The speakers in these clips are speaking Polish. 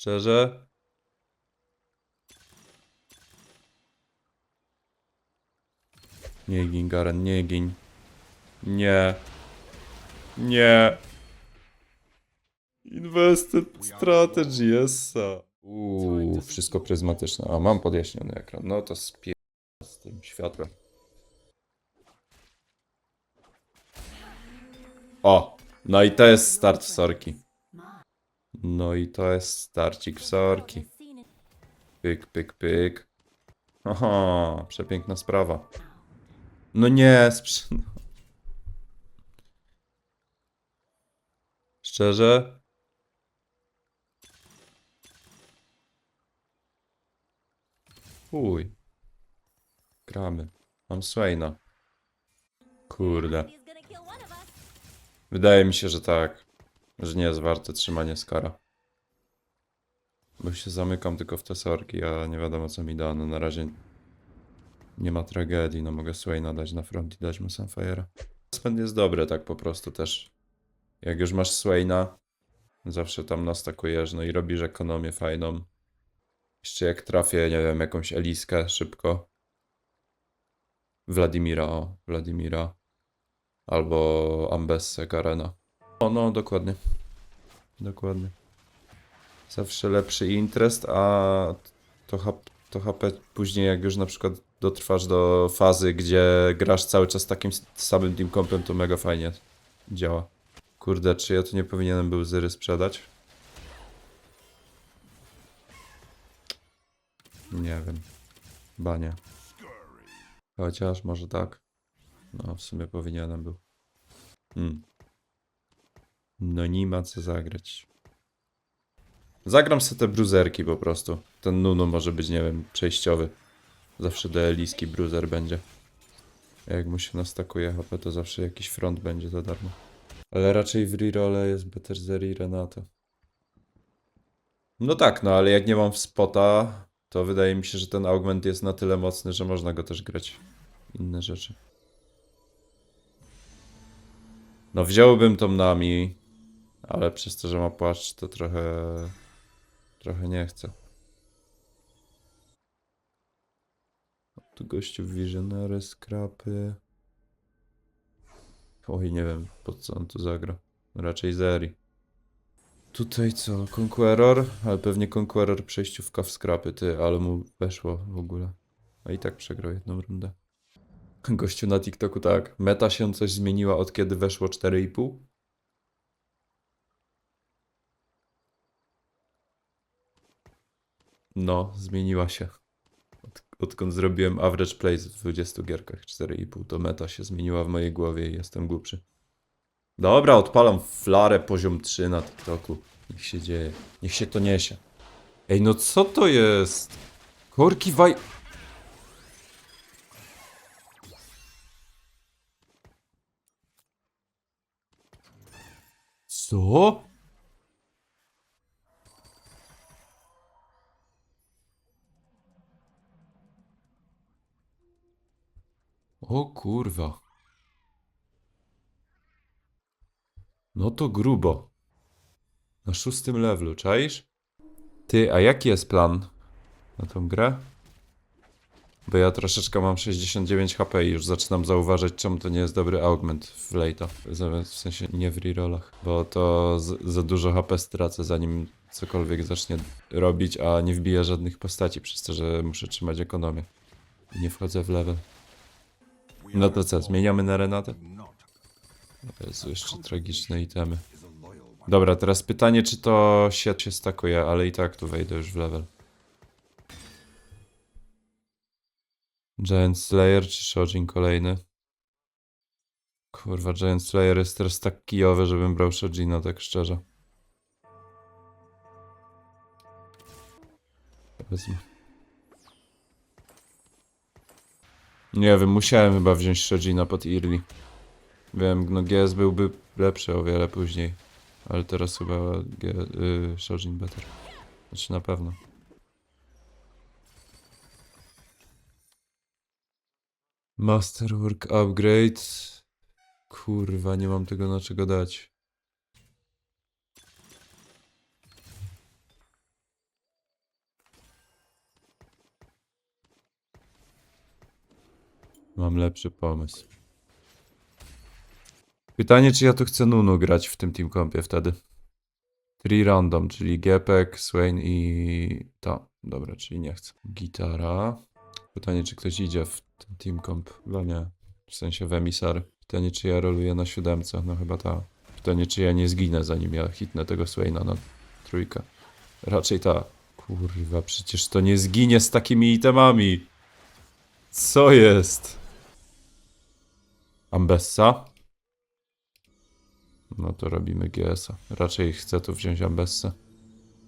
Szczerze? Nie gin, Garen, nie gin. Nie. Nie. Invested strategy, yes. Uuu, wszystko pryzmatyczne. A, mam podjaśniony ekran. No to spie... z tym światłem. O! No i to jest start sorki. No i to jest starcik w sorki. Pyk, pyk, pyk. Aha, przepiękna sprawa. No nie, sprz... Szczerze? Uj. Gramy. Mam Swaina. Kurde. Wydaje mi się, że tak. Że nie jest warte trzymanie skara. Bo się zamykam tylko w te sorki, a nie wiadomo co mi da. No na razie nie ma tragedii. No mogę Swaina dać na front i dać mu Sunfire'a. Spend jest dobre tak po prostu też. Jak już masz Swaina, zawsze tam nastakujesz, no i robisz ekonomię fajną. Jeszcze jak trafię, nie wiem, jakąś Eliskę szybko. Wladimira, o, Wladimira. Albo Ambessę Garena. O, no, dokładnie. Dokładnie. Zawsze lepszy interest, a to, to HP później, jak już na przykład dotrwasz do fazy, gdzie grasz cały czas takim samym team to mega fajnie działa. Kurde, czy ja tu nie powinienem był Zyry sprzedać? Nie wiem. Chyba nie. Chociaż może tak. No, w sumie powinienem był. Hmm. No nie ma co zagrać. Zagram sobie te bruzerki po prostu. Ten Nunu może być, nie wiem, przejściowy. Zawsze do Eliski bruzer będzie. Jak mu się nastakuje HP, to zawsze jakiś front będzie za darmo. Ale raczej w rerole jest Better Zeri Renato. No tak, no ale jak nie mam w spota, to wydaje mi się, że ten augment jest na tyle mocny, że można go też grać. Inne rzeczy. No wziąłbym tą nami, ale przez to, że ma płaszcz, to trochę... Trochę nie chcę. Tu gościu Visionary, skrapy. Oj, nie wiem, po co on tu zagra. Raczej Zeri. Tutaj co? Conqueror? Ale pewnie Conqueror przejściówka w skrapy, ty, ale mu weszło w ogóle. A i tak przegrał jedną rundę. Gościu na TikToku tak. Meta się coś zmieniła od kiedy weszło 4,5? No, zmieniła się. Od, odkąd zrobiłem average plays w 20 gierkach 4,5, to meta się zmieniła w mojej głowie i jestem głupszy. Dobra, odpalam flarę poziom 3 na TikToku. Niech się dzieje. Niech się to niesie. Ej, no co to jest? Korki waj... Co? O kurwa. No to grubo. Na szóstym levelu, czaisz? Ty, a jaki jest plan na tą grę? Bo ja troszeczkę mam 69 HP i już zaczynam zauważać, czemu to nie jest dobry augment w late'a. W sensie nie w rerollach. Bo to za dużo HP stracę, zanim cokolwiek zacznie robić, a nie wbiję żadnych postaci, przez to, że muszę trzymać ekonomię. I nie wchodzę w level. No to co, zmieniamy na Renatę? Jezu, jeszcze tragiczne itemy. Dobra, teraz pytanie, czy to się, się stakuje, ale i tak tu wejdę już w level. Giant Slayer czy Shojin kolejny? Kurwa, Giant Slayer jest teraz tak kijowy, żebym brał Shojina, tak szczerze. Wezmę. Nie wiem, musiałem chyba wziąć Shojina pod Early. Wiem, no GS byłby lepszy o wiele później. Ale teraz chyba G, y, better. Znaczy na pewno. Masterwork upgrade. Kurwa, nie mam tego na czego dać. Mam lepszy pomysł. Pytanie, czy ja tu chcę Nunu grać w tym team compie wtedy. Three random, czyli Gepek, Swain i ta. Dobra, czyli nie chcę. Gitara. Pytanie, czy ktoś idzie w ten team comp. Chyba nie. W sensie w emisar. Pytanie, czy ja roluję na siódemce. No chyba ta. Pytanie, czy ja nie zginę, zanim ja hitnę tego Swaina na trójkę. Raczej ta. Kurwa, przecież to nie zginie z takimi itemami. Co jest? Ambessa? No to robimy GS-a. Raczej chcę tu wziąć Ambessę.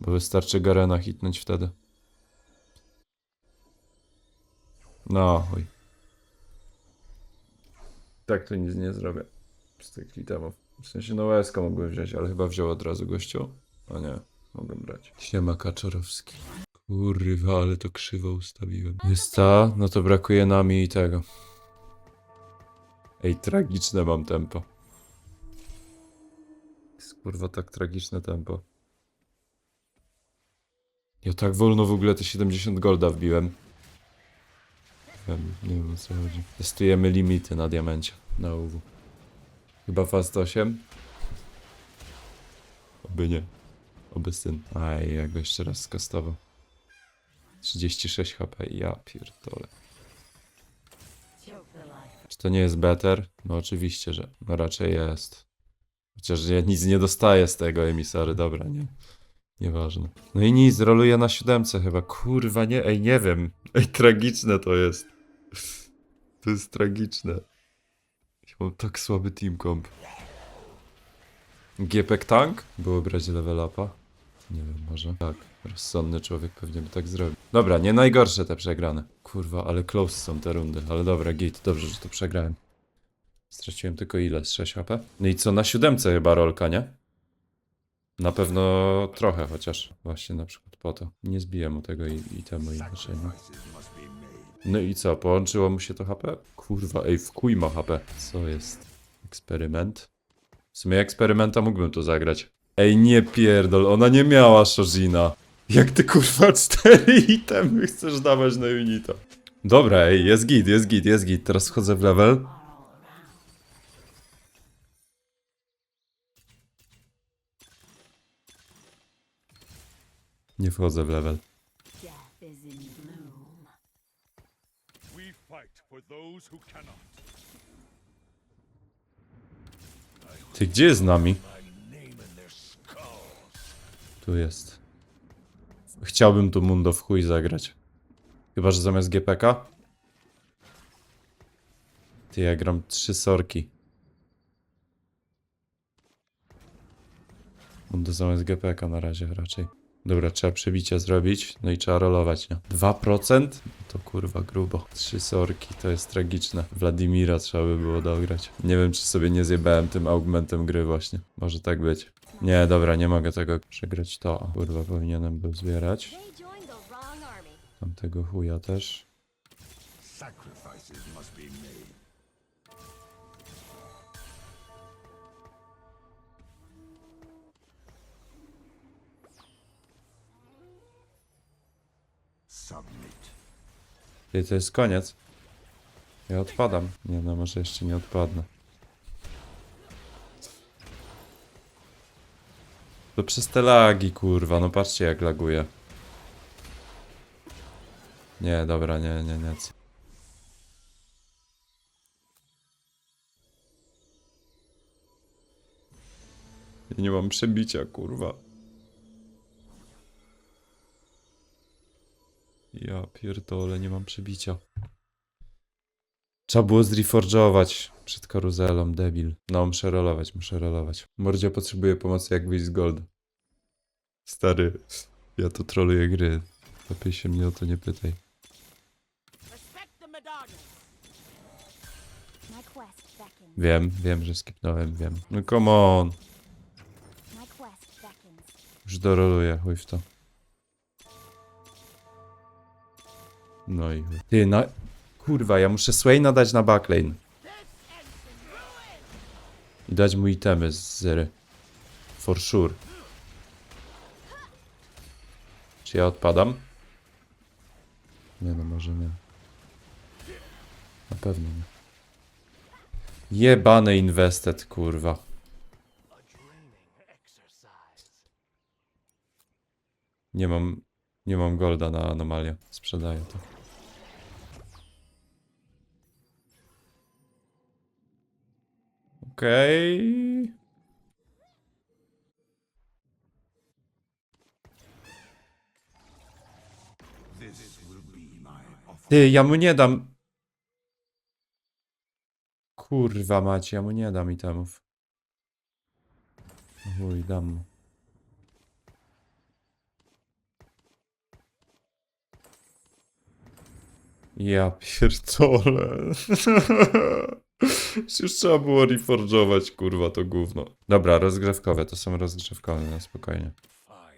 Bo wystarczy Garena hitnąć wtedy. No, chuj. Tak to nic nie zrobię. Z tych itemów. W sensie no łezkę mogłem wziąć, ale chyba wziął od razu gościu. O nie, mogłem brać. Siema Kaczorowski. Kurwa, ale to krzywo ustawiłem. Jest ta? No to brakuje nami i tego. Ej, tragiczne mam tempo. Jest kurwa tak tragiczne tempo. Ja tak wolno w ogóle te 70 golda wbiłem. Wiem, nie wiem o co chodzi. Testujemy limity na diamencie, na UW. Chyba fast 8? Oby nie. Oby syn. Aj, jak go jeszcze raz skastował. 36 HP, ja pierdolę. To nie jest better? No oczywiście, że. No raczej jest. Chociaż ja nic nie dostaję z tego emisary, dobra, nie. Nieważne. No i nic, roluję na siódemce chyba. Kurwa, nie, ej, nie wiem. Ej, tragiczne to jest. To jest tragiczne. Ja mam tak słaby team comp. Giepek tank? Było brać level upa? Nie wiem, może. Tak, rozsądny człowiek pewnie by tak zrobił. Dobra, nie najgorsze te przegrane. Kurwa, ale close są te rundy. Ale dobra, git, dobrze, że to przegrałem. Straciłem tylko ile? Z 6 HP? No i co, na siódemce chyba rolka, nie? Na pewno trochę chociaż. Właśnie na przykład po to. Nie zbiję mu tego i, i temu i leczeniu. No i co, połączyło mu się to HP? Kurwa, ej, w kuj ma HP. Co jest? Eksperyment? W sumie eksperymenta mógłbym tu zagrać. Ej, nie pierdol, ona nie miała Shojina. Jak ty kurwa cztery itemy chcesz dawać na unita? Dobra, ej, jest git, jest git, jest git. Teraz wchodzę w level. Nie wchodzę w level. Death is in bloom. We fight for those who cannot. Ty, gdzie jest z nami? Tu jest. Chciałbym tu Mundo w chuj zagrać. Chyba, że zamiast GPK? Ty, ja gram trzy sorki. Mundo zamiast GPK na razie raczej. Dobra, trzeba przebicie zrobić, no i trzeba rolować, nie? 2%? To kurwa grubo. Trzy sorki, to jest tragiczne. Wladimira trzeba by było dograć. Nie wiem, czy sobie nie zjebałem tym augmentem gry właśnie. Może tak być. Nie, dobra, nie mogę tego przegrać to. Kurwa, powinienem był zbierać. Tamtego chuja też. Ty, to jest koniec. Ja odpadam. Nie no, może jeszcze nie odpadnę. To przez te lagi, kurwa, no patrzcie jak laguje. Nie, dobra, nie, nie, nie. Ja nie mam przebicia, kurwa. Ja pierdolę, nie mam przebicia. Trzeba było zreforge'ować przed karuzelą, debil. No, muszę rolować, muszę rolować. Mordzia potrzebuje pomocy, jak wyjść z gold. Stary, ja tu troluję gry. Lepiej się mnie o to nie pytaj. Wiem, wiem, że skipnąłem, wiem. No come on. Już doroluję, chuj w to. No i chuj. Ty, na... Kurwa, ja muszę Swaina dać na backlane. I dać mu itemy z zery. For sure. Czy ja odpadam? Nie no, może nie. Na pewno nie. Jebane inwested, kurwa. Nie mam, nie mam golda na anomalię. Sprzedaję to. Okej. Ty, ja mu nie dam. Kurwa mać, ja mu nie dam itemów. Chuj, dam. Ja pierdolę. Już trzeba było reforge'ować, kurwa, to gówno. Dobra, rozgrzewkowe, to są rozgrzewkowe, na spokojnie.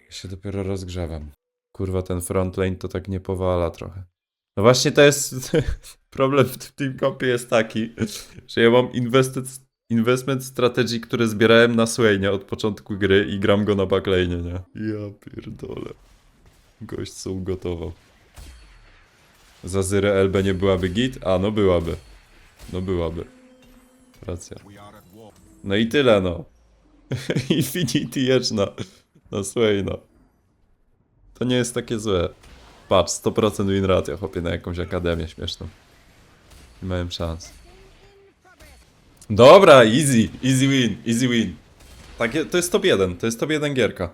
Ja się dopiero rozgrzewam. Kurwa, ten frontlane to tak nie powala trochę. No właśnie to jest problem w tym kopie jest taki, że ja mam investment strategy, które zbierałem na Swaynie od początku gry i gram go na backlane, nie? Ja pierdolę. Gość co ugotował. Za Zyrę LB nie byłaby git? A, no byłaby. No byłaby. Racja. No i tyle, no. Infinity Edge na, na Swaina. To nie jest takie złe. Patrz, 100% win ratio, chłopie, na jakąś akademię śmieszną. Nie miałem szans. Dobra, easy, easy win, easy win. Takie, to jest top 1, to jest top 1 gierka.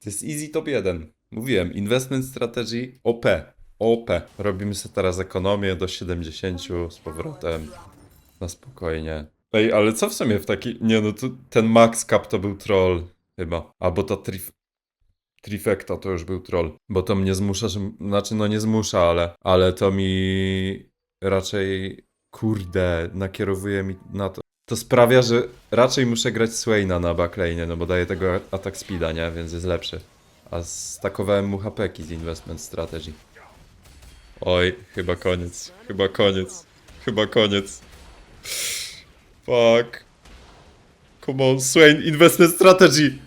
To jest easy top 1. Mówiłem, investment strategy OP. OP. Robimy sobie teraz ekonomię do 70 z powrotem. Na spokojnie. Ej, ale co w sumie w taki... Nie no, ten max cap to był troll chyba. Albo ta trif... Trifecta to już był troll. Bo to mnie zmusza, że... Znaczy, no nie zmusza, ale... Ale to mi raczej... Kurde, nakierowuje mi na to. To sprawia, że raczej muszę grać Swaina na backlane, no bo daje tego atak speeda, nie? Więc jest lepszy. A stakowałem mu hapeki z investment strategy. Oj, chyba koniec. Chyba koniec. Chyba koniec. Fuck. Come on, Swain, investment strategy.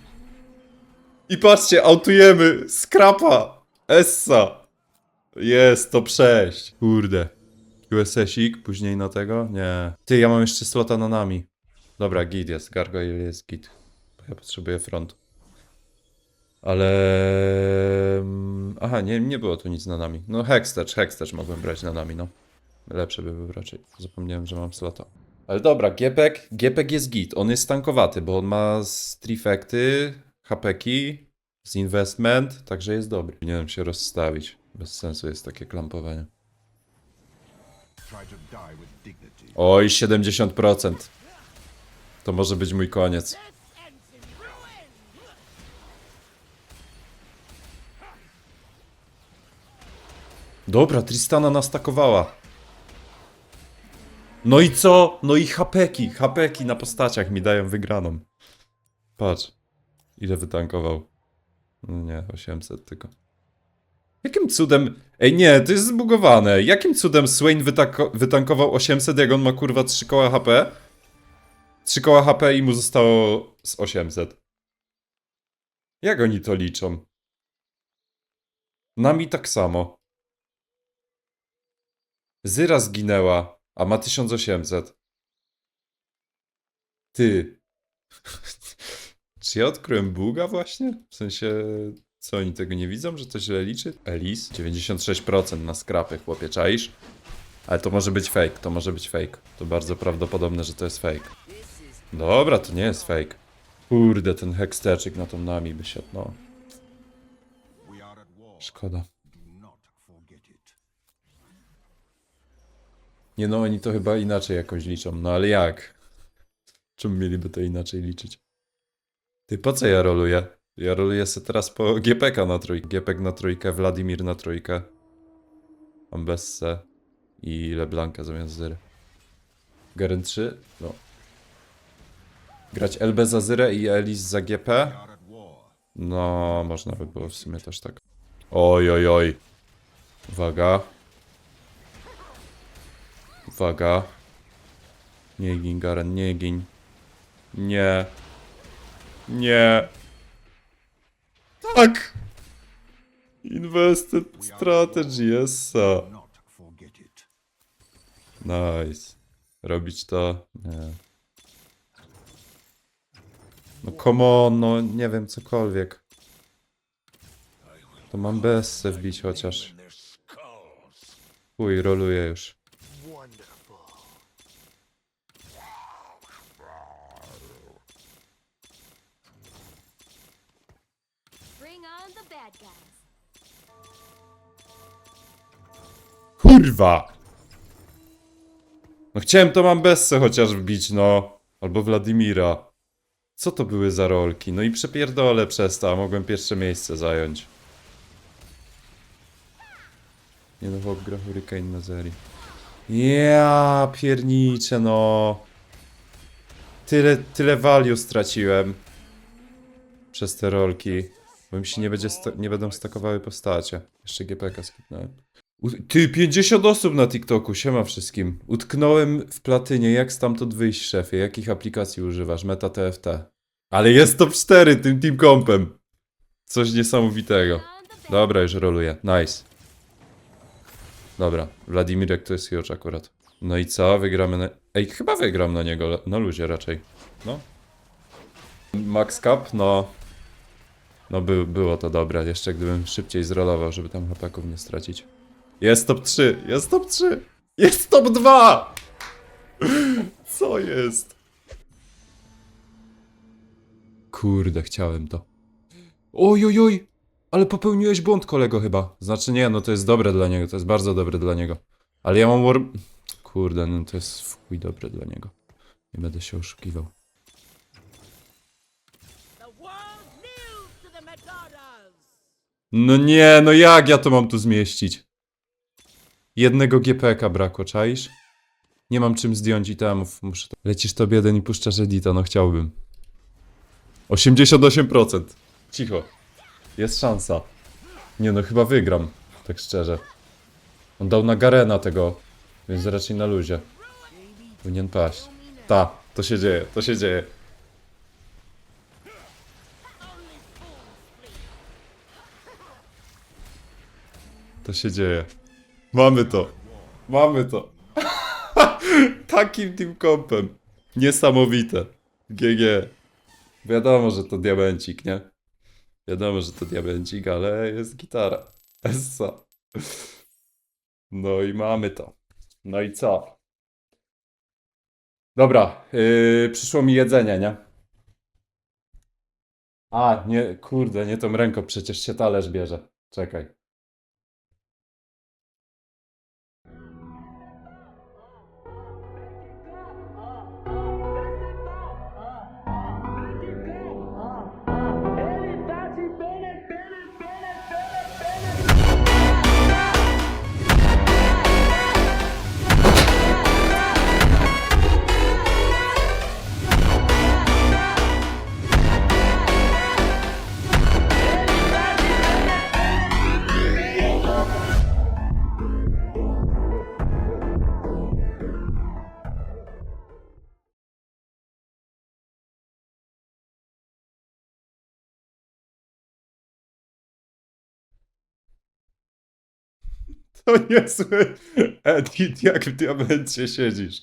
I patrzcie, autujemy. Skrapa. Essa. Jest, to przejść. Kurde. QSS-ik, później na tego? Nie. Ty, ja mam jeszcze slota na nami. Dobra, git jest. Gargoyle jest git. Bo ja potrzebuję front. Ale... mm, Aha, nie, nie było tu nic na nami. No Hextech, Hextech mogłem brać na nami, no. Lepszy by był raczej. Zapomniałem, że mam slota. Ale dobra, Gepek, Gepek jest git. On jest tankowaty, bo on ma z trifekty, hapeki, z investment, także jest dobry. Powinienem się rozstawić. Bez sensu jest takie klampowanie. Oj, 70%. To może być mój koniec. Dobra, Tristana nastakowała. No i co? No i hapeki, hapeki na postaciach mi dają wygraną. Patrz. Ile wytankował? No nie, 800 tylko. Jakim cudem... Ej nie, to jest zbugowane. Jakim cudem Swain wytako- wytankował 800, jak on ma kurwa 3 koła HP? 3 koła HP i mu zostało z 800. Jak oni to liczą? Nami tak samo. Zyra zginęła, a ma 1800. Ty. Czy ja odkryłem buga właśnie? W sensie, co oni tego nie widzą, że to źle liczy? Elis? 96% na skrapy, chłopie, czaisz? Ale to może być fake, to może być fake. To bardzo prawdopodobne, że to jest fake. Dobra, to nie jest fake. Kurde, ten heksteczyk na tą nami by się, no. Szkoda. Nie no, oni to chyba inaczej jakoś liczą. No ale jak? Czym mieliby to inaczej liczyć? Ty, po co ja roluję? Ja roluję sobie teraz po GPK na trójkę. GPK na trójkę, Wladimir na trójkę. Mam Bessę i LeBlanca zamiast Zyry. Garen 3? No. Grać LB za Zyrę i Elis za GP? No, można by było w sumie też tak. Oj, oj, oj. Uwaga. Uwaga. Nie gin, Garen, nie gin. Nie. Nie. Tak! Invested strategy, essa. Nice. Robić to? Nie. No come on, no nie wiem, cokolwiek. To mam BS wbić chociaż. Uj, roluję już. Kurwa! No chciałem to mam Bessę chociaż wbić, no. Albo Wladimira. Co to były za rolki? No i przepierdolę przez to, a mogłem pierwsze miejsce zająć. Nie no, chłop gra Hurricane na serii. Ja pierniczę, no. Tyle, tyle value straciłem. Przez te rolki. Bo mi się nie, będzie nie będą stakowały postacie. Jeszcze GPK skipnąłem. U- Ty, 50 osób na TikToku, siema wszystkim. Utknąłem w platynie, jak stamtąd wyjść, szefie? Jakich aplikacji używasz? Meta TFT. Ale jest top 4 tym team compem. Coś niesamowitego. Dobra, już roluję. Nice. Dobra, Wladimirek to jest huge akurat. No i co? Wygramy na... Ej, chyba wygram na niego, na luzie raczej. No. Max Cup? No. No by, było to dobre, jeszcze gdybym szybciej zrolował, żeby tam hapeków nie stracić. Jest top 3, jest top 3, jest top 2! Co jest? Kurde, chciałem to. Oj, oj, oj! Ale popełniłeś błąd, kolego, chyba. Znaczy nie, no to jest dobre dla niego, to jest bardzo dobre dla niego. Ale ja mam war... Kurde, no to jest w chuj dobre dla niego. Nie będę się oszukiwał. No nie, no jak ja to mam tu zmieścić? Jednego GPK brakło, czaisz? Nie mam czym zdjąć itemów, muszę to... Lecisz to jeden i puszczasz edita, no chciałbym. 88%. Cicho. Jest szansa. Nie no, chyba wygram, tak szczerze. On dał na Garena tego, więc raczej na luzie. Powinien paść. Ta, to się dzieje, to się dzieje. To się dzieje. Mamy to. Mamy to. Takim team kompem. Niesamowite. GG. Wiadomo, że to diamencik, nie? Wiadomo, że to diamencik, ale jest gitara. Essa. No i mamy to. No i co? Dobra, yy, przyszło mi jedzenie, nie? A, nie, kurde, nie tą ręką, przecież się talerz bierze. Czekaj. To niezły edit, jak w diamencie siedzisz.